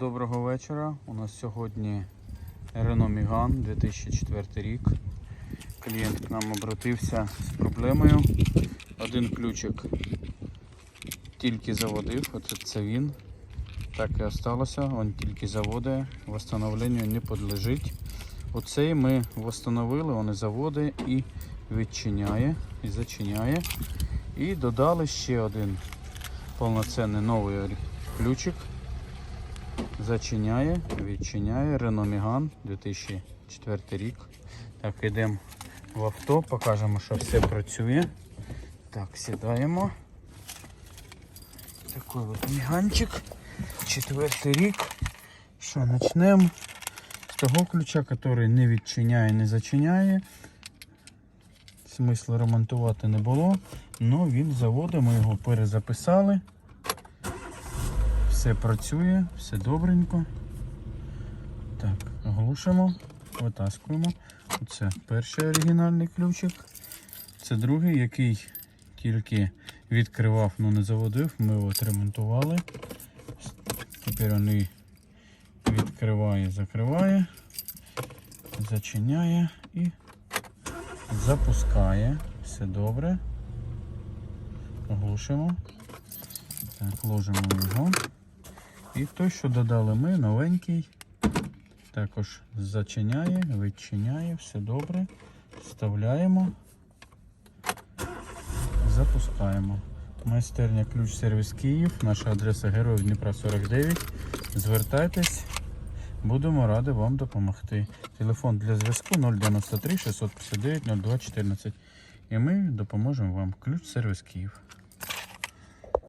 Доброго вечора. У нас сьогодні Renault Megane 2004 рік. Клієнт к нам обратився з проблемою. Один ключик тільки заводив, оце це він. Так і осталося, він тільки заводить, встановленню не підлежить. Оцей ми встановили, він заводить і відчиняє, і зачиняє. І додали ще один повноцінний новий ключик. Зачиняє, відчиняє Renault Megane 2004 рік. Так, йдемо в авто, покажемо, що все працює. Так, сідаємо. Такий от міганчик. Четвертий рік. Що, почнемо з того ключа, який не відчиняє, не зачиняє. Смислу ремонтувати не було, але він заводить, ми його перезаписали. Все працює, все добренько. Так, глушимо, витаскуємо. Це перший оригінальний ключик. Це другий, який тільки відкривав, але не заводив. Ми його отремонтували. Тепер він відкриває, закриває, зачиняє і запускає. Все добре. Глушимо. Так, ложимо його. І той, що додали ми, новенький, також зачиняє, відчиняє, все добре. Вставляємо, запускаємо. Майстерня ключ сервіс Київ, наша адреса Героїв Дніпра 49. Звертайтесь, будемо раді вам допомогти. Телефон для зв'язку 093 659 0214. І ми допоможемо вам. Ключ сервіс Київ.